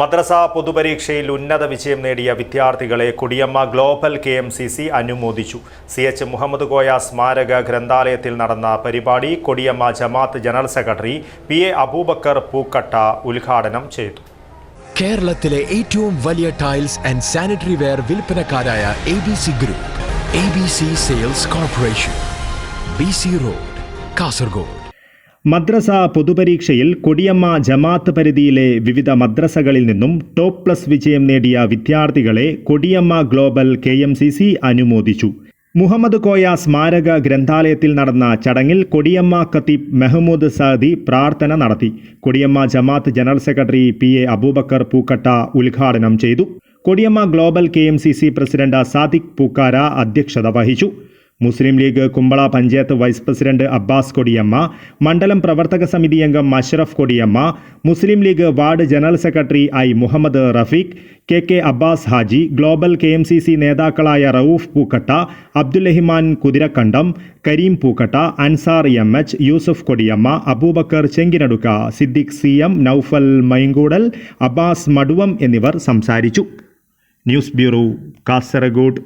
മദ്രസ പൊതുപരീക്ഷയിൽ ഉന്നത വിജയം നേടിയ വിദ്യാർത്ഥികളെ Kudiyamma global K M C C അനുമോദിച്ചു. സി എച്ച് മുഹമ്മദ് കോയ സ്മാരക ഗ്രന്ഥാലയത്തിൽ നടന്ന പരിപാടി Kodiyamma Jamaat general secretary P A Abubakar Pookatta ഉദ്ഘാടനം ചെയ്തു. കേരളത്തിലെ ഏറ്റവും വലിയ tiles and sanitary ware വിൽപ്പനക്കാരായ A B C group A B C sales corporation B C road Kasaragod. മദ്രസ പൊതുപരീക്ഷയിൽ കൊടിയമ്മ ജമാഅത്ത് പരിധിയിലെ വിവിധ മദ്രസകളിൽ നിന്നും ടോപ്പ് പ്ലസ് വിജയം നേടിയ വിദ്യാർത്ഥികളെ കൊടിയമ്മ ഗ്ലോബൽ കെ അനുമോദിച്ചു. മുഹമ്മദ് കോയ സ്മാരക ഗ്രന്ഥാലയത്തിൽ നടന്ന ചടങ്ങിൽ കൊടിയമ്മ ഖത്തീബ് മെഹമ്മൂദ് സാദി പ്രാർത്ഥന നടത്തി. Kodiyamma Jamaat general secretary P A Abubakar Pookatta ഉദ്ഘാടനം ചെയ്തു. Kodiyamma global K president Sadiq Pookara അധ്യക്ഷത വഹിച്ചു. Muslim League Kumbla panchayat vice president Abbas Kodiyamma മണ്ഡലം പ്രവർത്തക സമിതി അംഗം Ashraf Kodiyamma Muslim League ward general secretary I Muhammad Rafeeq K K Abbas Haji global K M C C നേതാക്കളായ Rauf Pookatta Abdulrahiman Kuthirakandam Kareem Pookatta Ansar M H Yusuf Kodiyamma Abubakar Chenginadukka Siddique C M Noufal Mainkoodal Abbas Maduvam എന്നിവർ സംസാരിച്ചു. News bureau Kasaragod.